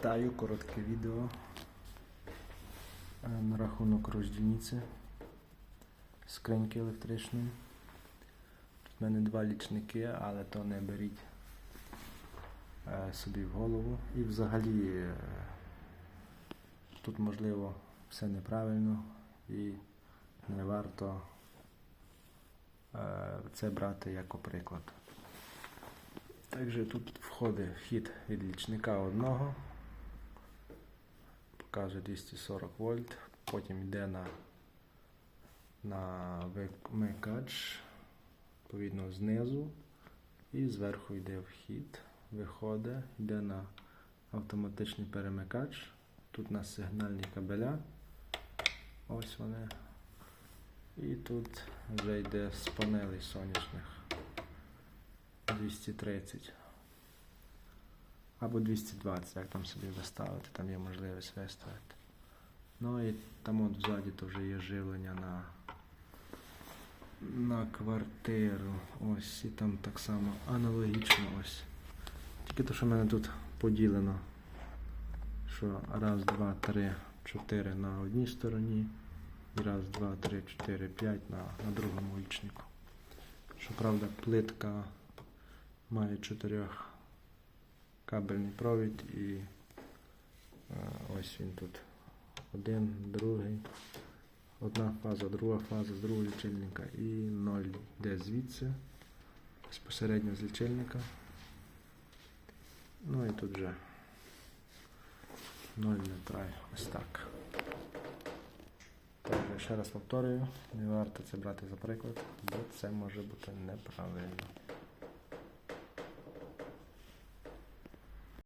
Вітаю, коротке відео е, на рахунок роздільниці скриньки електричної. Тут в мене два лічники, але то не беріть е, собі в голову. І взагалі е, тут можливо все неправильно і не варто це брати як приклад. Також тут входить вхід від лічника одного, показує 240 вольт, потім йде на, на вимикач, відповідно знизу, і зверху йде вхід, виходить, йде на автоматичний перемикач. Тут у нас сигнальні кабеля. Ось вони. І тут вже йде з панелей сонячних. 230 або 220, як там собі виставити, там є можливість виставити. Ну і там от ззаді то вже є живлення на, на квартиру. Ось і там так само аналогічно ось. Тільки то, що в мене тут поділено, що раз, два, три, чотири на одній стороні, і раз, два, три, чотири, п'ять на, на другому лічнику. Щоправда, плитка має чотирьох кабельний провід і е, ось він тут. Один, другий, одна фаза, друга фаза з другого лічильника і ноль йде звідси, безпосередньо з лічильника. Ну і тут вже ноль не трай, ось так. Так, ще раз повторюю, не варто це брати за приклад, бо це може бути неправильно.